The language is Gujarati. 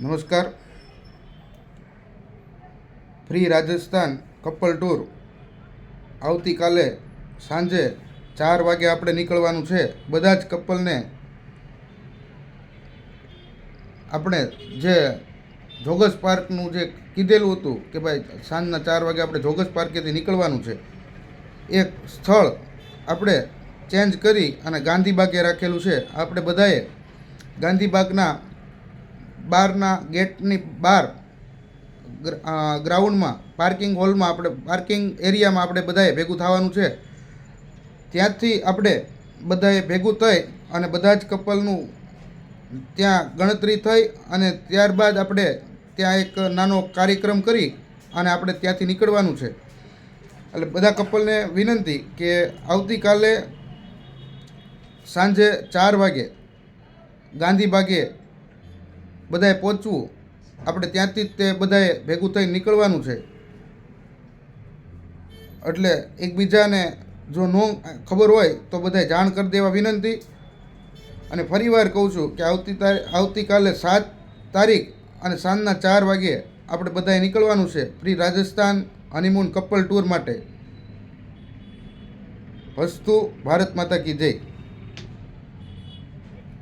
નમસ્કાર. ફ્રી રાજસ્થાન કપલ ટૂર આવતીકાલે સાંજે ચાર વાગે આપણે નીકળવાનું છે. બધા જ કપલને આપણે જે જોગસ પાર્કનું જે કીધેલું હતું કે ભાઈ સાંજના ચાર વાગે આપણે જોગસ પાર્કેથી નીકળવાનું છે, એક સ્થળ આપણે ચેન્જ કરી અને ગાંધીબાગે રાખેલું છે. આપણે બધાએ ગાંધીબાગના બહારના ગેટની બહાર ગ્રાઉન્ડમાં, પાર્કિંગ હોલમાં આપણે, પાર્કિંગ એરિયામાં આપણે બધાએ ભેગું થવાનું છે. ત્યાંથી આપણે બધાએ ભેગું થઈ અને બધા જ કપલનું ત્યાં ગણતરી થઈ અને ત્યારબાદ આપણે ત્યાં એક નાનો કાર્યક્રમ કરી અને આપણે ત્યાંથી નીકળવાનું છે. એટલે બધા કપલને વિનંતી કે આવતીકાલે સાંજે ચાર વાગે ગાંધીબાગે બધાએ પહોંચવું. આપણે ત્યાંથી જ તે બધાએ ભેગું થઈ નીકળવાનું છે. એટલે એકબીજાને જો ન ખબર હોય તો બધાએ જાણ કરી દેવા વિનંતી. અને ફરીવાર કહું છું કે આવતી આવતીકાલે સાત તારીખ અને સાંજના ચાર વાગે આપણે બધાએ નીકળવાનું છે free Rajasthan honeymoon couple tour માટે. હસ્તુ ભારત માતા કી જય.